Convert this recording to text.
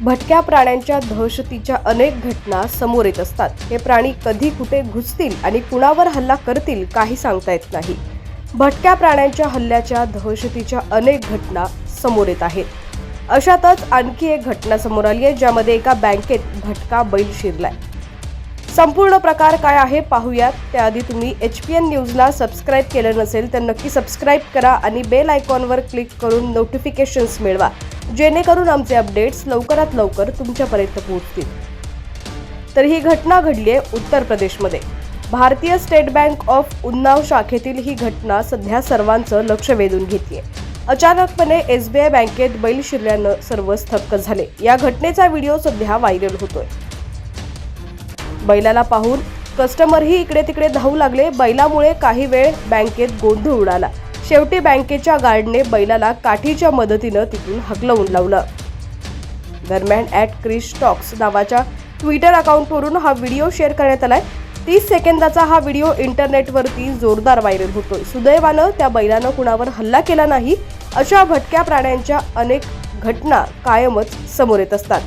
भटक्या प्राण्यांच्या दहशतीच्या अनेक घटना समोर येत असतात. हे प्राणी कधी कुठे घुसतील आणि कुणावर हल्ला करतील काही सांगता येत नाही. भटक्या प्राण्यांच्या हल्ल्याच्या दहशतीच्या अनेक घटना समोर येत आहेत. अशातच आणखी एक घटना समोर आली आहे ज्यामध्ये एका बँकेत भटका बैल शिरलाय. संपूर्ण प्रकार काय आहे पाहूयात. त्याआधी तुम्ही एच पी एन न्यूजला सबस्क्राईब केलं नसेल तर नक्की सबस्क्राईब करा आणि बेल आयकॉनवर क्लिक करून नोटिफिकेशन्स मिळवा. जेणेकरून आमचे अपडेट्स लवकरात लवकर तुमच्यापर्यंत पोहोचतील. तर ही घटना घडली आहे उत्तर प्रदेशमध्ये. भारतीय स्टेट बँक ऑफ उन्नाव शाखेतील ही घटना सध्या सर्वांचं लक्ष वेधून घेते अचानकपणे एस बी आय बँकेत बैल शिरल्यानं सर्व थक्क झाले. या घटनेचा व्हिडिओ सध्या व्हायरल होतोय. बैलाला पाहून कस्टमरही इकडे तिकडे धावू लागले. बैलामुळे काही वेळ बँकेत गोंधळ उडाला. शेवटी बँकेच्या गार्डने बैलाला काठीच्या मदतीनं तिथून हकलवून लावलं. दरम्यान ॲट क्रिश टॉक्स नावाच्या ट्विटर अकाउंटवरून हा व्हिडिओ शेअर करण्यात आलाय. तीस सेकंदाचा हा व्हिडिओ इंटरनेटवरती जोरदार व्हायरल होतोय. सुदैवानं त्या बैलानं कुणावर हल्ला केला नाही अशा भटक्या प्राण्यांच्या अनेक घटना कायमच समोर येत असतात.